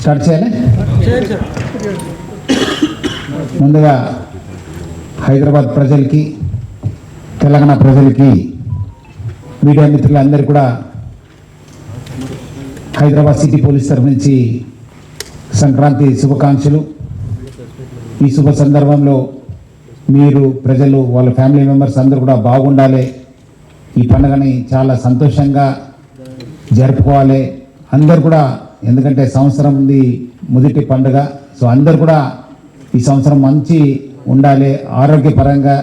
Start చేయాలి? ముందుగా హైదరాబాద్ ప్రజలకి తెలంగాణ ప్రజలకి మీడియా మిత్రులందరూ కూడా హైదరాబాద్ సిటీ పోలీస్ తరఫు నుంచి సంక్రాంతి శుభాకాంక్షలు. ఈ శుభ సందర్భంలో మీరు ప్రజలు వాళ్ళ ఫ్యామిలీ మెంబర్స్ అందరూ కూడా బాగుండాలి. ఈ పండుగని చాలా సంతోషంగా జరుపుకోవాలి. అందరు కూడా ఎందుకంటే సంవత్సరం ఉంది మొదటి పండుగ సో అందరు కూడా ఈ సంవత్సరం మంచి ఉండాలి ఆరోగ్యపరంగా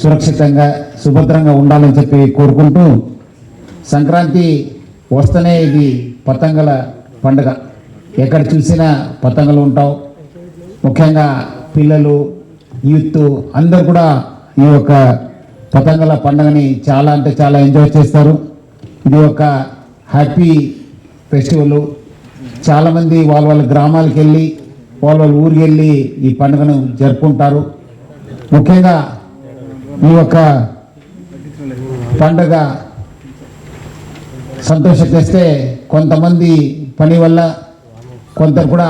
సురక్షితంగా సుభద్రంగా ఉండాలని చెప్పి కోరుకుంటూ సంక్రాంతి వస్తేనే ఇది పతంగల పండుగ. ఎక్కడ చూసినా పతంగలు ఉంటావు. ముఖ్యంగా పిల్లలు యూత్ అందరు కూడా ఈ యొక్క పతంగల పండుగని చాలా అంటే చాలా ఎంజాయ్ చేస్తారు. ఇది ఒక హ్యాపీ ఫెస్టివల్. చాలామంది వాళ్ళ వాళ్ళ గ్రామాలకు వెళ్ళి వాళ్ళ వాళ్ళ ఊరికి వెళ్ళి ఈ పండుగను జరుపుకుంటారు. ముఖ్యంగా ఈ యొక్క పండుగ సంతోషం తెస్తే కొంతమంది పని వల్ల కొంత కూడా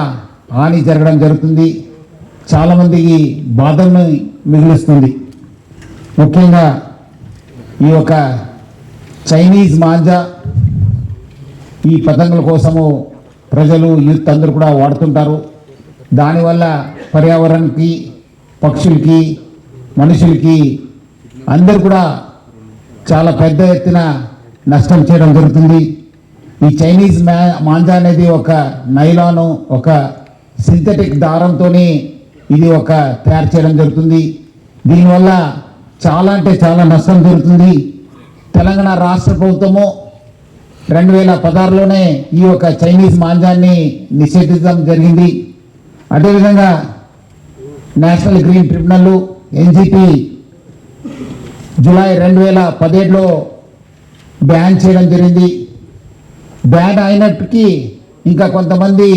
హాని జరగడం జరుగుతుంది. చాలామందికి బాధలను మిగులుస్తుంది. ముఖ్యంగా ఈ యొక్క చైనీస్ మాంజా ఈ పతంగుల కోసము ప్రజలు యూత్ అందరూ కూడా వాడుతుంటారు. దానివల్ల పర్యావరణానికి పక్షులకి మనుషులకి అందరు కూడా చాలా పెద్ద ఎత్తున నష్టం చేయడం జరుగుతుంది. ఈ చైనీస్ మ్యా మాంజా అనేది ఒక నైలాను ఒక సింథటిక్ దారంతో ఇది ఒక తయారు చేయడం జరుగుతుంది. దీనివల్ల చాలా అంటే చాలా నష్టం జరుగుతుంది. తెలంగాణ రాష్ట్ర ప్రభుత్వము రెండు వేల పదహారులోనే ఈ యొక్క చైనీస్ మాంజాన్ని నిషేధించడం జరిగింది. అదేవిధంగా national green tribunal NGT July రెండు వేల పదిహేడులో బ్యాన్ చేయడం జరిగింది. బ్యాన్ అయినప్పటికీ ఇంకా కొంతమంది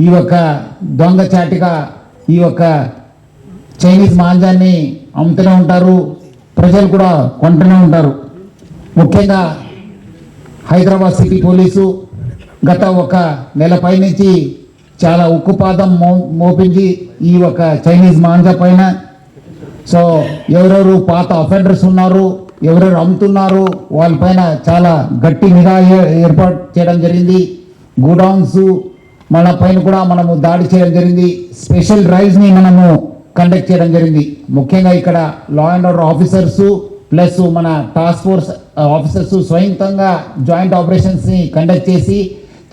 ఈ యొక్క దొంగచాటిగా ఈ యొక్క చైనీస్ మాంజాన్ని అమ్ముతూనే ఉంటారు. ప్రజలు కూడా కొంటూనే ఉంటారు. ముఖ్యంగా హైదరాబాద్ సిటీ పోలీసు గత ఒక నెల పై నుంచి చాలా ఉక్కుపాదం మో మోపించి ఈ ఒక చైనీస్ మాంజా పైన. సో ఎవరెవరు పాత అఫెండర్స్ ఉన్నారు ఎవరెవరు అమ్ముతున్నారు వాళ్ళపైన చాలా గట్టి నిఘా ఏ- ఏర్పాటు చేయడం జరిగింది. గోడౌన్స్ మన పైన కూడా మనము దాడి చేయడం జరిగింది. స్పెషల్ డ్రైవ్స్ని మనము కండక్ట్ చేయడం జరిగింది. ముఖ్యంగా ఇక్కడ law and order officers plus మన టాస్క్ ఫోర్స్ ఆఫీసర్స్ స్వయంతంగా జాయింట్ ఆపరేషన్స్ని కండక్ట్ చేసి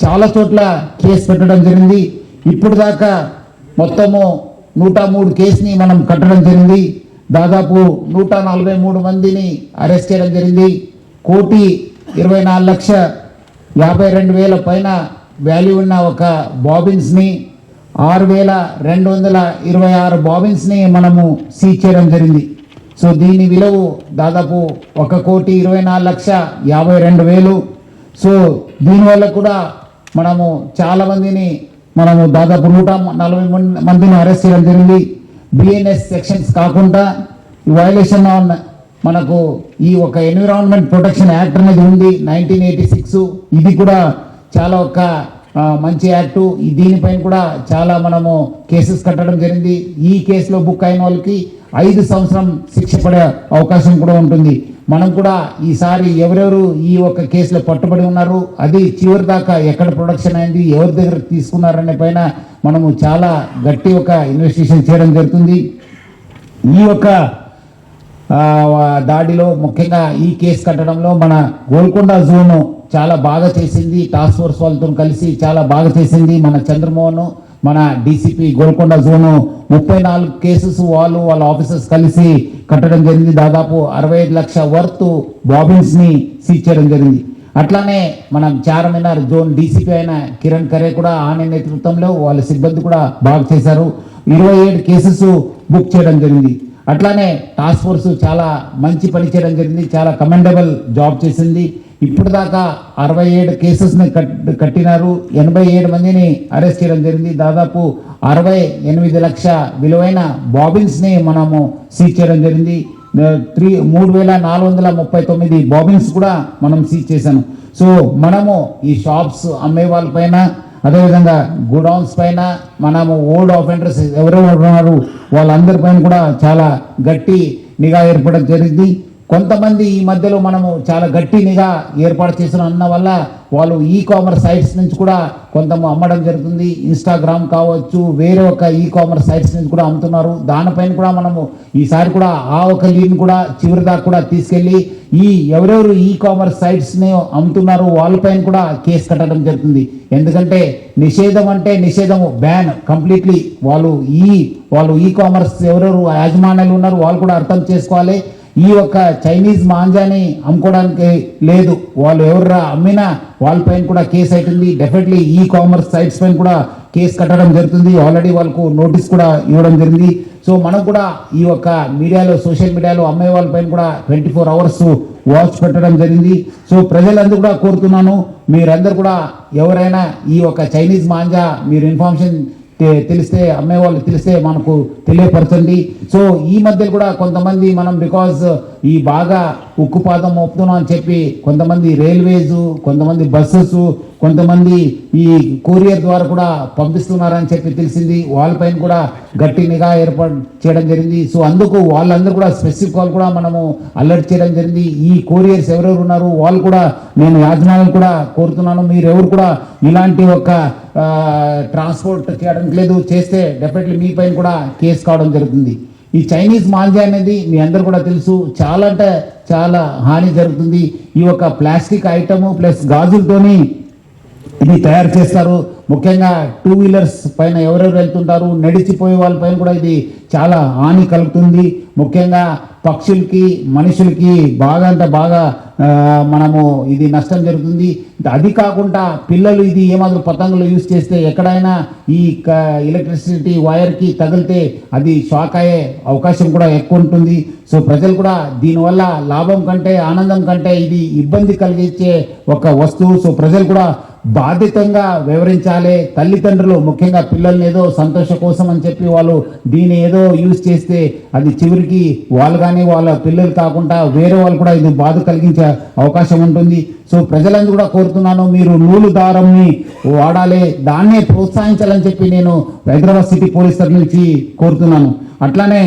చాలా చోట్ల కేసు పెట్టడం జరిగింది. ఇప్పుడు దాకా మొత్తము నూట మూడు కేసుని మనం కట్టడం జరిగింది. దాదాపు నూట నలభై మూడు మందిని అరెస్ట్ చేయడం జరిగింది. కోటి ఇరవై నాలుగు లక్ష యాభై రెండు వేల పైన వాల్యూ ఉన్న ఒక బాబిన్స్ని ఆరు వేల రెండు వందల ఇరవై ఆరు బాబిన్స్ని మనము సీజ్ చేయడం జరిగింది. సో దీని విలువ దాదాపు ఒక కోటి ఇరవై నాలుగు లక్ష యాభై రెండు వేలు. సో దీనివల్ల కూడా మనము చాలా మందిని మనము దాదాపు నూట నలభై మందిని అరెస్ట్ చేయడం జరిగింది. బిఎన్ఎస్ సెక్షన్స్ కాకుండా ఈ వైలేషన్ ఆన్ మనకు ఈ ఒక ఎన్విరాన్మెంట్ ప్రొటెక్షన్ యాక్ట్ అనేది ఉంది నైన్టీన్ ఎయిటీ సిక్స్ ఇది కూడా చాలా ఒక మంచి యాక్టు. దీనిపైన కూడా చాలా మనము కేసెస్ కట్టడం జరిగింది. ఈ కేసులో బుక్ అయిన వాళ్ళకి ఐదు సంవత్సరం శిక్ష పడే అవకాశం కూడా ఉంటుంది. మనం కూడా ఈసారి ఎవరెవరు ఈ ఒక కేసులో పట్టుబడి ఉన్నారు అది చివరి దాకా ఎక్కడ ప్రొడక్షన్ అయింది ఎవరి దగ్గర తీసుకున్నారనే పైన మనము చాలా గట్టి ఒక ఇన్వెస్టిగేషన్ చేయడం జరుగుతుంది. ఈ యొక్క దాడిలో ముఖ్యంగా ఈ కేసు కట్టడంలో మన గోల్కొండ జోను చాలా బాగా చేసింది టాస్క్ ఫోర్స్ వాళ్ళతో కలిసి చాలా బాగా చేసింది మన చంద్రమోహన్. మన డీసీపీ గోల్కొండ జోను ముప్పై నాలుగు కేసెస్ వాళ్ళు వాళ్ళ ఆఫీసర్స్ కలిసి కట్టడం జరిగింది. దాదాపు అరవై ఐదు లక్షల వర్త్ బాబిన్స్ని సీజ్ చేయడం జరిగింది. అట్లానే మనం చార్మినార్ జోన్ డీసీపీ అయిన కిరణ్ ఖరే కూడా ఆమె నేతృత్వంలో వాళ్ళ సిబ్బంది కూడా బాగా చేశారు. ఇరవై ఏడు కేసెస్ బుక్ చేయడం జరిగింది. అట్లానే టాస్క్ ఫోర్స్ చాలా మంచి పని చేయడం జరిగింది. చాలా కమెండబుల్ జాబ్ చేసింది. ఇప్పుడు దాకా అరవై ఏడు కేసెస్ని కట్ కట్టినారు. ఎనభై ఏడు మందిని అరెస్ట్ చేయడం జరిగింది. దాదాపు అరవై ఎనిమిది లక్ష విలువైన బాబిన్స్ని మనము సీజ్ చేయడం జరిగింది. త్రీ మూడు వేల నాలుగు వందల ముప్పై తొమ్మిది బాబిన్స్ కూడా మనం సీజ్ చేశాను. సో మనము ఈ షాప్స్ అమ్మే వాళ్ళపైన అదేవిధంగా గోడౌన్స్ పైన మనము ఓల్డ్ ఆఫెండర్స్ ఎవరెవరు ఉన్నారు వాళ్ళందరిపైన కూడా చాలా గట్టి నిఘా ఏర్పడడం జరిగింది. కొంతమంది ఈ మధ్యలో మనము చాలా గట్టి నిఘా ఏర్పాటు చేసిన అన్న వల్ల వాళ్ళు ఈ కామర్స్ సైట్స్ నుంచి కూడా కొంత అమ్మడం జరుగుతుంది. ఇన్స్టాగ్రామ్ కావచ్చు వేరే ఒక ఈ కామర్స్ సైట్స్ నుంచి కూడా అమ్ముతున్నారు. దానిపైన కూడా మనము ఈసారి కూడా ఆ ఒక లీడ్ కూడా చివరి దాకా కూడా తీసుకెళ్ళి ఈ ఎవరెవరు ఈ కామర్స్ సైట్స్ని అమ్ముతున్నారు వాళ్ళపైన కూడా కేసు కట్టడం జరుగుతుంది. ఎందుకంటే నిషేధం అంటే నిషేధము బ్యాన్ కంప్లీట్లీ వాళ్ళు ఈ వాళ్ళు ఈ కామర్స్ ఎవరెవరు యాజమాన్యాలు ఉన్నారు వాళ్ళు కూడా అర్థం చేసుకోవాలి. ఈ యొక్క చైనీస్ మాంజాని అమ్ముకోవడానికి లేదు. వాళ్ళు ఎవరు అమ్మినా వాళ్ళపైన కూడా కేసు అవుతుంది డెఫినెట్లీ ఈ కామర్స్ సైట్స్ పైన కూడా కేసు కట్టడం జరుగుతుంది. ఆల్రెడీ వాళ్ళకు నోటీస్ కూడా ఇవ్వడం జరిగింది. సో మనం కూడా ఈ యొక్క మీడియాలో సోషల్ మీడియాలో అమ్మే వాళ్ళపైన కూడా ట్వంటీ ఫోర్ అవర్స్ వాచ్ పెట్టడం జరిగింది. సో ప్రజలందరూ కూడా కోరుతున్నాను. మీరందరూ కూడా ఎవరైనా ఈ యొక్క చైనీస్ మాంజా మీరు ఇన్ఫర్మేషన్ తెలిస్తే అమ్మే వాళ్ళు తెలిస్తే మనకు తెలియపరచండి. సో ఈ మధ్య కూడా కొంతమంది మనం బికాజ్ ఈ బాగా ఉక్కుపాదం మోపుతున్నాం అని చెప్పి కొంతమంది రైల్వేస్ కొంతమంది బస్సెస్ కొంతమంది ఈ కొరియర్ ద్వారా కూడా పంపిస్తున్నారని చెప్పి తెలిసింది. వాళ్ళపైన కూడా గట్టి నిఘా ఏర్పాటు చేయడం జరిగింది. సో అందుకు వాళ్ళందరూ కూడా స్పెసిఫిక్ వాళ్ళు కూడా మనము అలర్ట్ చేయడం జరిగింది. ఈ కొరియర్స్ ఎవరెవరు ఉన్నారు వాళ్ళు కూడా నేను యాజమాన్యం కూడా కోరుతున్నాను. మీరు ఎవరు కూడా ఇలాంటి ఒక ట్రాన్స్పోర్ట్ చేయడానికి లేదు. చేస్తే డెఫినెట్లీ మీ పైన కూడా కేసు కావడం జరుగుతుంది. ఈ చైనీస్ మాంజా అనేది మీ అందరు కూడా తెలుసు. చాలా అంటే చాలా హాని జరుగుతుంది. ఈ యొక్క ప్లాస్టిక్ ఐటము ప్లస్ గాజులతోని ఇది తయారు చేస్తారు. ముఖ్యంగా టూ వీలర్స్ పైన ఎవరెవరు వెళ్తుంటారు నడిచిపోయే వాళ్ళ పైన కూడా ఇది చాలా హాని కలుగుతుంది. ముఖ్యంగా పక్షులకి మనుషులకి బాగా అంటే బాగా మనము ఇది నష్టం జరుగుతుంది. అది కాకుండా పిల్లలు ఇది ఏమాత్రం పతంగులు యూజ్ చేస్తే ఎక్కడైనా ఈ ఎలక్ట్రిసిటీ వైర్కి తగిలితే అది షాక్ అయ్యే అవకాశం కూడా ఎక్కువ ఉంటుంది. సో ప్రజలు కూడా దీనివల్ల లాభం కంటే ఆనందం కంటే ఇది ఇబ్బంది కలిగించే ఒక వస్తువు. సో ప్రజలు కూడా బాధ్యతంగా వివరించాలి. తల్లిదండ్రులు ముఖ్యంగా పిల్లల్ని ఏదో సంతోష కోసం అని చెప్పి వాళ్ళు దీన్ని ఏదో యూజ్ చేస్తే అది చివరికి వాళ్ళు కానీ వాళ్ళ పిల్లలు కాకుండా వేరే వాళ్ళు కూడా ఇది బాధ కలిగించే అవకాశం ఉంటుంది. సో ప్రజలందరూ కూడా కోరుతున్నాను మీరు నూలు దారంని వాడాలి. దాన్నే ప్రోత్సహించాలని చెప్పి నేను హైదరాబాద్ సిటీ పోలీసుల నుంచి కోరుతున్నాను. అట్లానే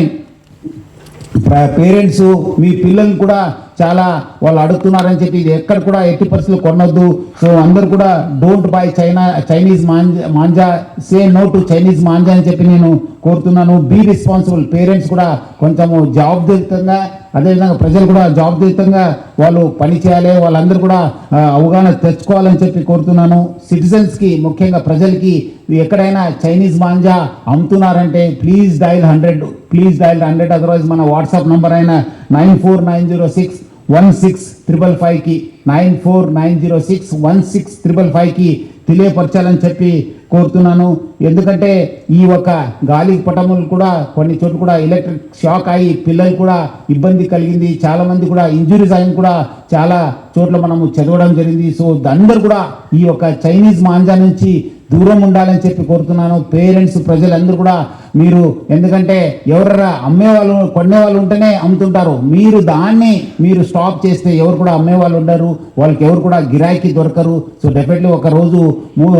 పేరెంట్స్ మీ పిల్లల్ని కూడా చాలా వాళ్ళు అడుగుతున్నారని చెప్పి ఇది ఎక్కడ కూడా ఎట్టి పరిస్థితులు కొనొద్దు. సో అందరు కూడా don't buy China Chinese manja manja say no to Chinese manja అని చెప్పి నేను కోరుతున్నాను. బీ రెస్పాన్సిబుల్ పేరెంట్స్ కూడా కొంచెము జవాబుదారితంగా అదేవిధంగా ప్రజలు కూడా జవాబుదారితంగా వాళ్ళు పని చేయాలి. వాళ్ళందరూ కూడా అవగాహన తెచ్చుకోవాలని చెప్పి కోరుతున్నాను. సిటిజన్స్కి ముఖ్యంగా ప్రజలకి ఎక్కడైనా Chinese manja అమ్ముతున్నారంటే please dial hundred please dial hundred otherwise మన వాట్సాప్ నెంబర్ అయిన nine four nine zero six one six triple ఫైవ్కి nine four nine zero six one six triple ఫైవ్కి తెలియపరచాలని చెప్పి కోరుతున్నాను. ఎందుకంటే ఈ ఒక గాలి పటములు కూడా కొన్ని చోట్ల కూడా ఎలక్ట్రిక్ షాక్ అయ్యి పిల్లలు కూడా ఇబ్బంది కలిగింది. చాలామంది కూడా ఇంజురీస్ అయిన కూడా చాలా చోట్ల మనము చదవడం జరిగింది. సో అందరు కూడా ఈ యొక్క చైనీస్ మాంజా నుంచి దూరం ఉండాలని చెప్పి కోరుతున్నాను. పేరెంట్స్ ప్రజలందరూ కూడా మీరు ఎందుకంటే ఎవరరా అమ్మే వాళ్ళు కొనే వాళ్ళు ఉంటేనే అమ్ముతుంటారు. మీరు దాన్ని మీరు స్టాప్ చేస్తే ఎవరు కూడా అమ్మే వాళ్ళు ఉండరు. వాళ్ళకి ఎవరు కూడా గిరాకీ దొరకరు. సో డెఫినెట్లీ ఒక రోజు మూ-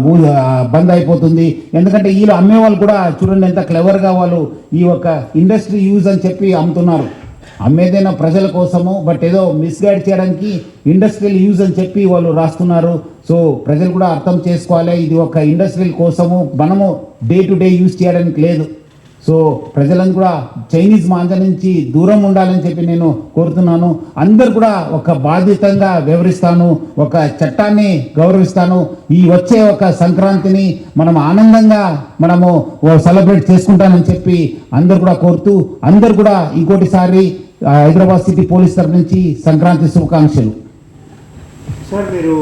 మూ- బంద్ అయిపోతుంది. ఎందుకంటే వీళ్ళు అమ్మే వాళ్ళు కూడా చూడండి ఎంత క్లెవర్గా వాళ్ళు ఈ యొక్క ఇండస్ట్రీ యూజ్ అని చెప్పి అమ్ముతున్నారు. అమ్మేదైనా ప్రజల కోసము బట్ ఏదో మిస్గైడ్ చేయడానికి ఇండస్ట్రియల్ యూజ్ అని చెప్పి వాళ్ళు రాస్తున్నారు. సో ప్రజలు కూడా అర్థం చేసుకోవాలి ఇది ఒక ఇండస్ట్రియల్ కోసము మనము డే టు డే యూజ్ చేయడానికి లేదు. సో ప్రజలను కూడా చైనీస్ మాంజ నుంచి దూరం ఉండాలని చెప్పి నేను కోరుతున్నాను. అందరు కూడా ఒక బాధ్యతంగా వివరిస్తాను ఒక చట్టాన్ని గౌరవిస్తాను. ఈ వచ్చే ఒక సంక్రాంతిని మనం ఆనందంగా మనము సెలబ్రేట్ చేసుకుంటానని చెప్పి అందరు కూడా కోరుతూ అందరు కూడా ఇంకోటిసారి హైదరాబాద్ సిటీ పోలీస్ తరఫు నుంచి సంక్రాంతి శుభాకాంక్షలు. సార్ మీరు